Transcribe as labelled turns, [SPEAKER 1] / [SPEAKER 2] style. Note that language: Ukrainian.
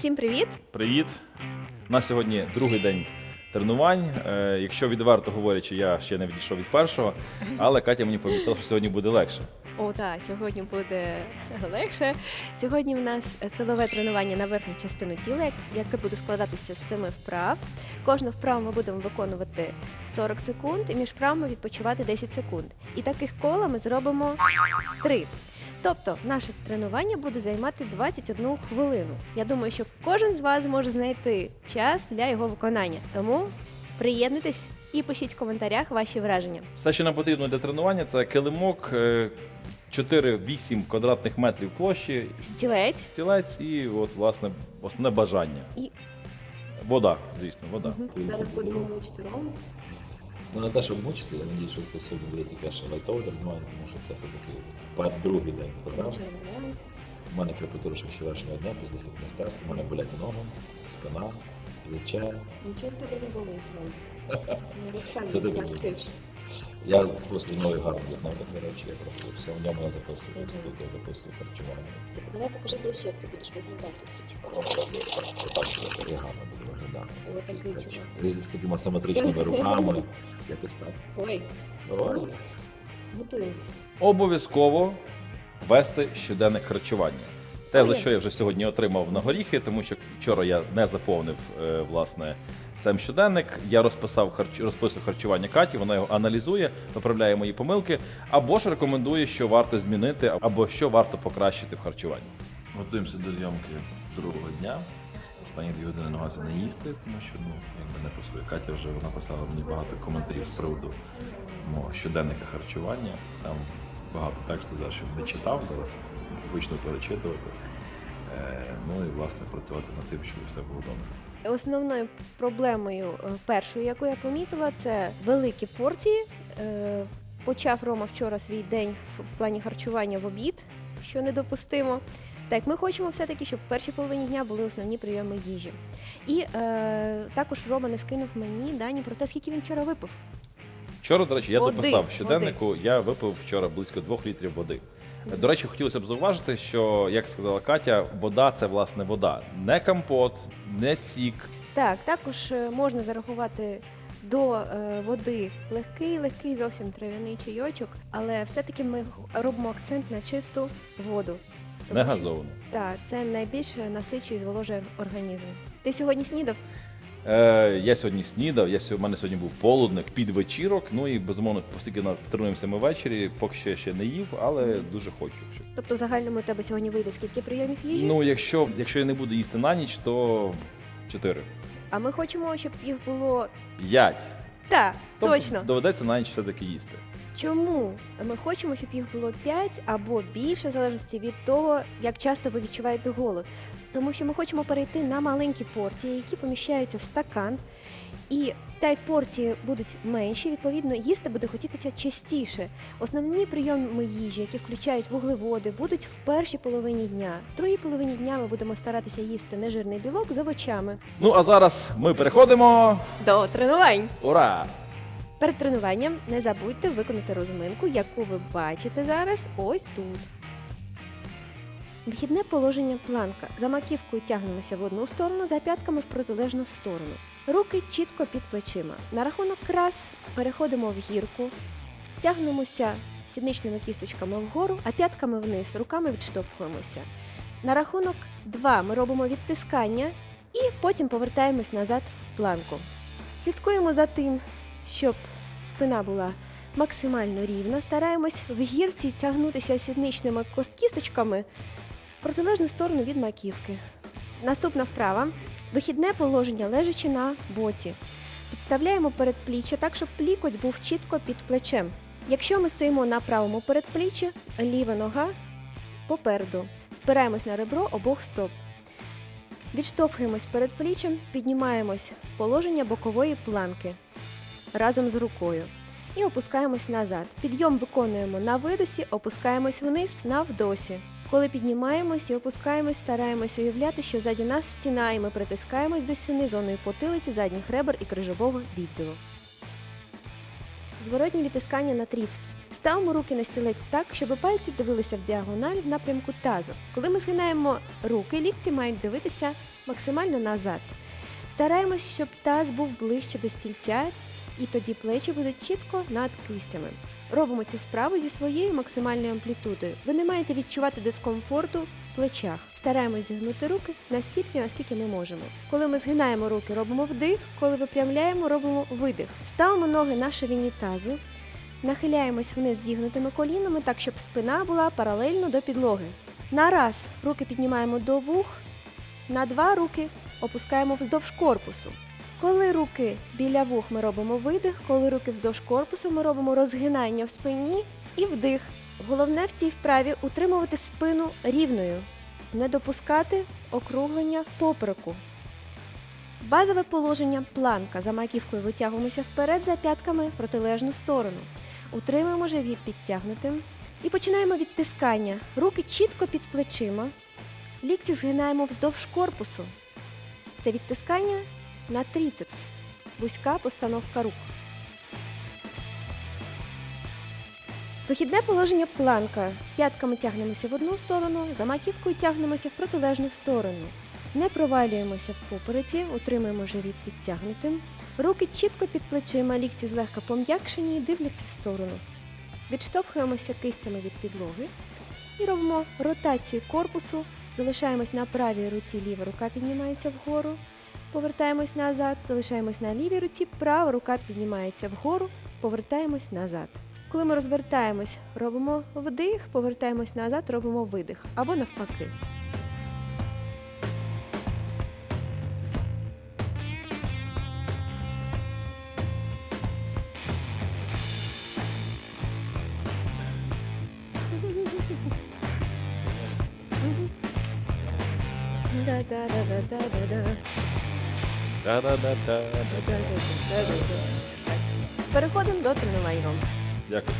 [SPEAKER 1] Всім привіт!
[SPEAKER 2] Привіт! У нас сьогодні другий день тренувань. Е, якщо відверто говорячи, я ще не відійшов від першого, але Катя мені пообіцяла, що сьогодні буде легше.
[SPEAKER 1] О, так, сьогодні буде легше. Сьогодні в нас силове тренування на верхню частину тіла, як- яке буде складатися з семи вправ. Кожну вправу ми будемо виконувати 40 секунд і між вправами відпочивати 10 секунд. І таких кола ми зробимо 3. Тобто наше тренування буде займати 21 хвилину. Я думаю, що кожен з вас зможе знайти час для його виконання. Тому приєднуйтесь і пишіть в коментарях ваші враження.
[SPEAKER 2] Все, що нам потрібно для тренування, це килимок, е, 4-8 квадратних метрів площі,
[SPEAKER 1] Стілець.
[SPEAKER 2] стілець і от, власне, основне бажання.
[SPEAKER 1] І-
[SPEAKER 2] Вода, звісно, вода.
[SPEAKER 3] Зараз будемо мучити рому.
[SPEAKER 4] Ну, не те, щоб мучити, я надію, що це сьогодні буде таке ще лайтове тренування, тому що це все-таки другий день програми. У мене крепатура ще вчорашнього дня після фітнес-тесту, у мене болять ноги, спина, плече.
[SPEAKER 3] Нічого в тебе не болить. Не розказуй, я спиш.
[SPEAKER 4] Я просто мною гарно знав, до речі, я просто все в ньому я записую, ось тут я записую харчування.
[SPEAKER 3] Давай покажи ближче, як ти будеш виглядати. Це цікаво.
[SPEAKER 4] Так, що я гарно буду виглядати.
[SPEAKER 3] Такий чувак.
[SPEAKER 4] Різ- З такими асиметричними руками, якось так.
[SPEAKER 3] Ой,
[SPEAKER 4] Давай.
[SPEAKER 3] готуємося.
[SPEAKER 2] Обов'язково вести щоденне харчування. Те, за що я вже сьогодні отримав на горіхи, тому що вчора я не заповнив е, власне сам щоденник. Я розписав харч... розписую харчування Каті, вона його аналізує, виправляє мої помилки, або ж рекомендує, що варто змінити, або що варто покращити в харчуванні. Готуємося до зйомки другого дня. Останні дві години намагався не їсти, тому що ну якби не пускує. Катя вже написала мені багато коментарів з приводу мого щоденника харчування. Там багато тексту зараз не читав, зараз почну перечитувати. Е, ну і власне працювати над тим, щоб все було добре.
[SPEAKER 1] Основною проблемою е, першою, яку я помітила, це великі порції. Е, Почав Рома вчора свій день в плані харчування в обід, що недопустимо. Так, ми хочемо все-таки, щоб в першій половині дня були основні прийоми їжі. І е, також Рома не скинув мені дані про те, скільки він вчора випив.
[SPEAKER 2] Вчора, до речі, я
[SPEAKER 1] Води,
[SPEAKER 2] дописав щоденнику, я випив вчора близько двох літрів води. До речі, хотілося б зауважити, що, як сказала Катя, вода це власне вода. Не компот, не сік.
[SPEAKER 1] Так, також е, можна зарахувати до е, води легкий, легкий зовсім трав'яний чайочок, але все-таки ми робимо акцент на чисту воду.
[SPEAKER 2] Не газовано.
[SPEAKER 1] Так, це найбільше насичує і зволожує організм. Ти сьогодні снідав?
[SPEAKER 2] Е, я сьогодні снідав, я сьогодні, у мене сьогодні був полудник під вечірок. Ну і безумовно, оскільки тренуємося ми ввечері, поки що я ще не їв, але дуже хочу.
[SPEAKER 1] Тобто в загальному у тебе сьогодні вийде скільки прийомів їжі?
[SPEAKER 2] Ну, якщо, якщо я не буду їсти на ніч, то 4.
[SPEAKER 1] А ми хочемо, щоб їх було.
[SPEAKER 2] 5.
[SPEAKER 1] Так,
[SPEAKER 2] Тобто
[SPEAKER 1] точно.
[SPEAKER 2] Доведеться на ніч все-таки їсти.
[SPEAKER 1] Чому ми хочемо, щоб їх було 5 або більше, в залежності від того, як часто ви відчуваєте голод. Тому що ми хочемо перейти на маленькі порції, які поміщаються в стакан. І так як порції будуть менші, відповідно, їсти буде хотітися частіше. Основні прийоми їжі, які включають вуглеводи, будуть в першій половині дня. В другій половині дня ми будемо старатися їсти нежирний білок з овочами.
[SPEAKER 2] Ну а зараз ми переходимо.
[SPEAKER 1] До тренувань!
[SPEAKER 2] Ура!
[SPEAKER 1] Перед тренуванням не забудьте виконати розминку, яку ви бачите зараз ось тут. Вхідне положення планка. За маківкою тягнемося в одну сторону, за п'ятками в протилежну сторону. Руки чітко під плечима. На рахунок раз переходимо в гірку, тягнемося сідничними кісточками вгору, а п'ятками вниз, руками відштовхуємося. На рахунок два ми робимо відтискання і потім повертаємось назад в планку. Слідкуємо за тим, щоб спина була максимально рівна. Стараємось в гірці тягнутися сідничними кісточками протилежну сторону від маківки. Наступна вправа. Вихідне положення лежачи на боці. Підставляємо передпліччя так, щоб лікоть був чітко під плечем. Якщо ми стоїмо на правому передпліччі, ліва нога попереду. Спираємось на ребро обох стоп. Відштовхуємось перед пліччям, піднімаємось в положення бокової планки разом з рукою. І опускаємось назад. Підйом виконуємо на видосі, опускаємось вниз на вдосі. Коли піднімаємось і опускаємось, стараємось уявляти, що ззаді нас стіна, і ми притискаємось до стіни зоною потилиці, задніх ребер і крижового відділу. Зворотні відтискання на тріцепс. Ставимо руки на стілець так, щоб пальці дивилися в діагональ в напрямку тазу. Коли ми згинаємо руки, лікті мають дивитися максимально назад. Стараємось, щоб таз був ближче до стільця, і тоді плечі будуть чітко над кистями. Робимо цю вправу зі своєю максимальною амплітудою. Ви не маєте відчувати дискомфорту в плечах. Стараємось зігнути руки наскільки, наскільки ми можемо. Коли ми згинаємо руки, робимо вдих, коли випрямляємо, робимо видих. Ставимо ноги на ширині тазу, нахиляємось вниз зігнутими колінами, так щоб спина була паралельно до підлоги. На раз руки піднімаємо до вух, на два руки опускаємо вздовж корпусу. Коли руки біля вух ми робимо видих, коли руки вздовж корпусу ми робимо розгинання в спині і вдих. Головне в цій вправі утримувати спину рівною, не допускати округлення попереку. Базове положення планка. За маківкою витягуємося вперед за п'ятками в протилежну сторону. Утримуємо живіт підтягнутим і починаємо відтискання. Руки чітко під плечима. Лікті згинаємо вздовж корпусу. Це відтискання на тріцепс. Вузька постановка рук. Вихідне положення планка. П'ятками тягнемося в одну сторону, за маківкою тягнемося в протилежну сторону. Не провалюємося в попереці, утримуємо живіт підтягнутим. Руки чітко під плечима, лікті злегка пом'якшені і дивляться в сторону. Відштовхуємося кистями від підлоги і робимо ротацію корпусу. Залишаємось на правій руці, ліва рука піднімається вгору. Повертаємось назад, залишаємось на лівій руці, права рука піднімається вгору, повертаємось назад. Коли ми розвертаємось, робимо вдих, повертаємось назад, робимо видих або навпаки. Переходимо до тренувань.
[SPEAKER 2] Дякую.